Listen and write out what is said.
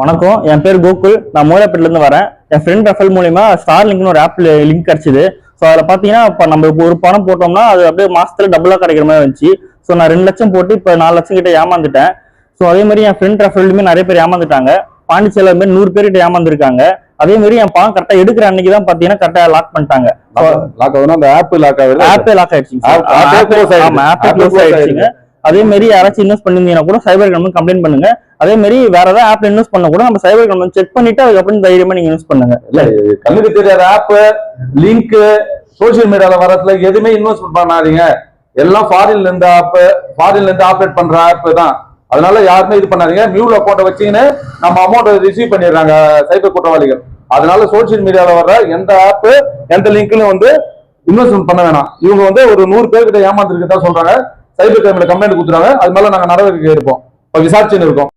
வணக்கம். என் பேர் கோகுல். நான் மூலப்பேட்டில இருந்து வரேன். என் ஃப்ரெண்ட் ரெஃபல் மூலியமா ஸ்டார் லிங்க்னு ஒரு ஆப் லிங்க் கிடைச்சது. ஸோ அதில் பார்த்தீங்கன்னா இப்போ நம்ம இப்போ ஒரு பணம் போட்டோம்னா அது அப்படியே மாசத்துல டபுளாக கிடைக்கிற மாதிரி இருந்துச்சு ஸோ நான் ரெண்டு லட்சம் போட்டு இப்போ நாலு லட்சம் கிட்ட ஏமாந்துட்டேன். ஸோ அதே மாதிரி என் ஃப்ரெண்ட் ரெஃபரலுமே நிறைய பேர் ஏமாந்துட்டாங்க. பாண்டிச்சேரியில் மாதிரி நூறு பேர்கிட்ட ஏமாந்துருக்காங்க. அதே மாதிரி என் பணம் கரெக்டாக எடுக்கிற அன்னைக்கு தான் பார்த்தீங்கன்னா கரெக்டாக லாக் பண்ணிட்டாங்க. லாக் ஆகுதுன்னா அந்த ஆப் லாக் ஆகுது. ஆப்பே லாக். ஆமா ஆப்பே க்ளோஸ் ஆயிடுச்சுங்க. அதே மாதிரி யாராச்சும் இன்வெஸ்ட் பண்ணிருந்தீங்கன்னா கூட சைபர் கிரைம் கம்ப்ளைண்ட் பண்ணுங்க. அதே மாதிரி வேற ஏதாவது ஆப்ல இன்வெஸ்ட் பண்ண கூட நம்ம சைபர் கிரைம் செக் பண்ணிட்டு அதுக்கப்புறம் தைரியமா நீங்க இன்வெஸ்ட் பண்ணுங்க. இல்ல? கண்ணுக்கு தெரியாத ஆப் லிங்க் சோசியல் மீடியால வரதுல எதுவுமே இன்வெஸ்ட்மெண்ட் பண்ணாதீங்க. எல்லாம் ஃபாரின்ல இருந்து ஆப் ஃபாரின்ல இருந்து ஆப்ரேட் பண்ற ஆப் தான். அதனால யாருமே இது பண்ணாதீங்க. மியூல் அக்கௌண்ட் வச்சீங்கன்னு நம்ம அமௌண்ட் ரிசீவ் பண்ணிடுறாங்க சைபர் குற்றவாளிகள். அதனால சோசியல் மீடியால வர்ற எந்த ஆப் எந்த லிங்க்லயும் வந்து இன்வெஸ்ட்மெண்ட் பண்ண வேணாம். இவங்க வந்து ஒரு நூறு பேர்கிட்ட ஏமாந்துருக்கதா சொல்றாங்க. சைபர் கிரைம்ல கம்ப்ளைண்ட் கொடுத்துறாங்க அது மேல நாங்க நடவடிக்கை எடுப்போம். இப்ப விசாரிச்சுன்னு இருக்கோம்.